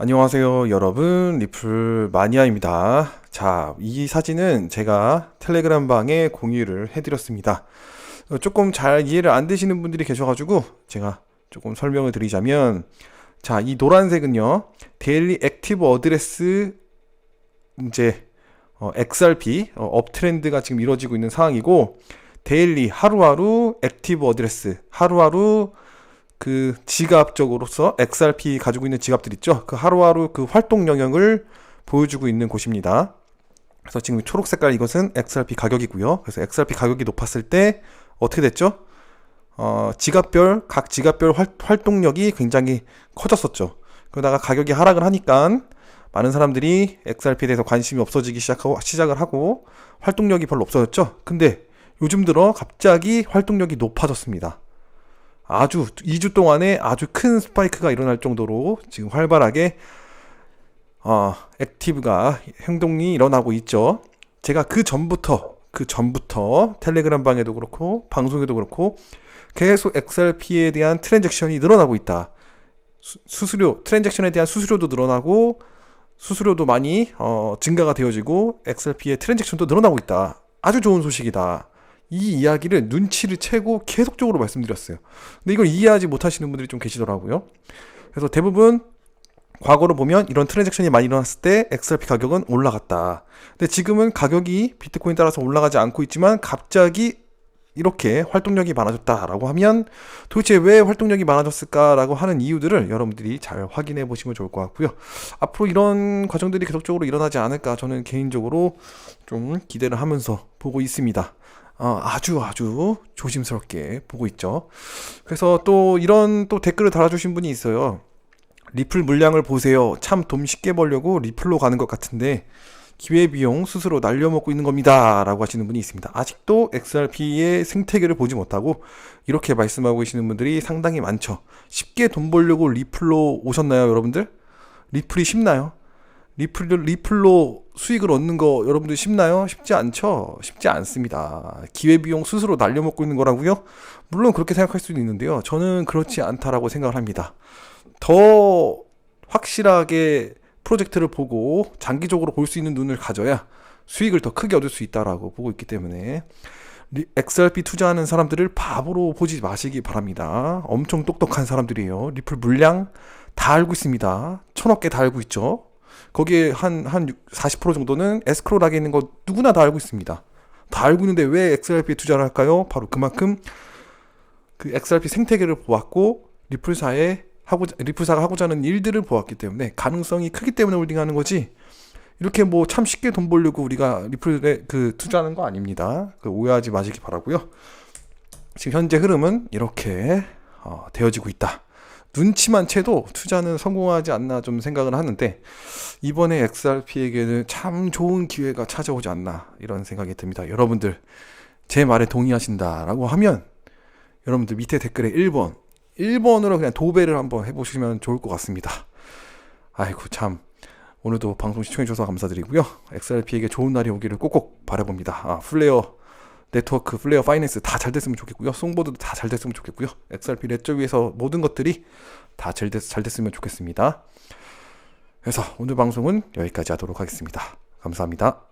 안녕하세요, 여러분. 리플 마니아입니다. 자, 이 사진은 제가 텔레그램 방에 공유를 해드렸습니다. 어, 조금 잘 이해를 안 되시는 분들이 계셔가지고 제가 조금 설명을 드리자면, 자, 이 노란색은요, 데일리 액티브 어드레스 이제 어, XRP 어, 업트렌드가 지금 이루어지고 있는 상황이고, 데일리 하루하루 액티브 어드레스 하루하루 그 지갑적으로서 XRP 가지고 있는 지갑들 있죠. 그 하루하루 그 활동 영역을 보여주고 있는 곳입니다. 그래서 지금 초록 색깔 이것은 XRP 가격이고요. 그래서 XRP 가격이 높았을 때 어떻게 됐죠? 어, 지갑별 각 지갑별 활, 활동력이 굉장히 커졌었죠. 그러다가 가격이 하락을 하니까 많은 사람들이 XRP에 대해서 관심이 없어지기 시작하고 시작을 하고 활동력이 별로 없어졌죠. 근데 요즘 들어 갑자기 활동력이 높아졌습니다. 아주 2주 동안에 아주 큰 스파이크가 일어날 정도로 지금 활발하게 어, 액티브가 행동이 일어나고 있죠. 제가 그 전부터 그 전부터 텔레그램 방에도 그렇고 방송에도 그렇고 계속 XRP에 대한 트랜잭션이 늘어나고 있다. 수, 수수료 트랜잭션에 대한 수수료도 늘어나고 수수료도 많이 어, 증가가 되어지고 XRP의 트랜잭션도 늘어나고 있다. 아주 좋은 소식이다. 이 이야기를 눈치를 채고 계속적으로 말씀드렸어요. 근데 이걸 이해하지 못하시는 분들이 좀 계시더라고요. 그래서 대부분 과거로 보면 이런 트랜잭션이 많이 일어났을 때 XRP 가격은 올라갔다. 근데 지금은 가격이 비트코인 따라서 올라가지 않고 있지만 갑자기 이렇게 활동력이 많아졌다라고 하면 도대체 왜 활동력이 많아졌을까라고 하는 이유들을 여러분들이 잘 확인해 보시면 좋을 것 같고요. 앞으로 이런 과정들이 계속적으로 일어나지 않을까 저는 개인적으로 좀 기대를 하면서 보고 있습니다. 어, 아주 아주 조심스럽게 보고 있죠. 그래서 또 이런 또 댓글을 달아주신 분이 있어요. 리플 물량을 보세요. 참 돈 쉽게 벌려고 리플로 가는 것 같은데 기회비용 스스로 날려먹고 있는 겁니다. 라고 하시는 분이 있습니다. 아직도 XRP의 생태계를 보지 못하고 이렇게 말씀하고 계시는 분들이 상당히 많죠. 쉽게 돈 벌려고 리플로 오셨나요, 여러분들? 리플이 쉽나요? 리플, 리플로 수익을 얻는 거 여러분들 쉽나요? 쉽지 않죠? 쉽지 않습니다. 기회비용 스스로 날려먹고 있는 거라고요? 물론 그렇게 생각할 수도 있는데요. 저는 그렇지 않다라고 생각을 합니다. 더 확실하게 프로젝트를 보고 장기적으로 볼 수 있는 눈을 가져야 수익을 더 크게 얻을 수 있다라고 보고 있기 때문에 XRP 투자하는 사람들을 바보로 보지 마시기 바랍니다. 엄청 똑똑한 사람들이에요. 리플 물량 다 알고 있습니다. 천억 개 다 알고 있죠. 거기에 한, 한 40% 정도는 에스크로락에 있는 거 누구나 다 알고 있습니다. 다 알고 있는데 왜 XRP에 투자를 할까요? 바로 그만큼 그 XRP 생태계를 보았고 리플사에 하고 리플사가 하고자 하는 일들을 보았기 때문에 가능성이 크기 때문에 홀딩하는 거지. 이렇게 뭐 참 쉽게 돈 벌려고 우리가 리플에 그 투자하는 거 아닙니다. 그 오해하지 마시기 바라고요. 지금 현재 흐름은 이렇게 어, 되어지고 있다. 눈치만 채도 투자는 성공하지 않나 좀 생각을 하는데 이번에 XRP에게는 참 좋은 기회가 찾아오지 않나 이런 생각이 듭니다. 여러분들 제 말에 동의하신다라고 하면 여러분들 밑에 댓글에 1번 1번으로 그냥 도배를 한번 해보시면 좋을 것 같습니다. 아이고 참 오늘도 방송 시청해주셔서 감사드리고요. XRP에게 좋은 날이 오기를 꼭꼭 바라봅니다. 아, 플레어 네트워크, 플레어 파이낸스 다 잘 됐으면 좋겠고요. 송보드도 다 잘 됐으면 좋겠고요. XRP 레저 위에서 모든 것들이 다잘잘 됐으면 좋겠습니다. 그래서 오늘 방송은 여기까지 하도록 하겠습니다. 감사합니다.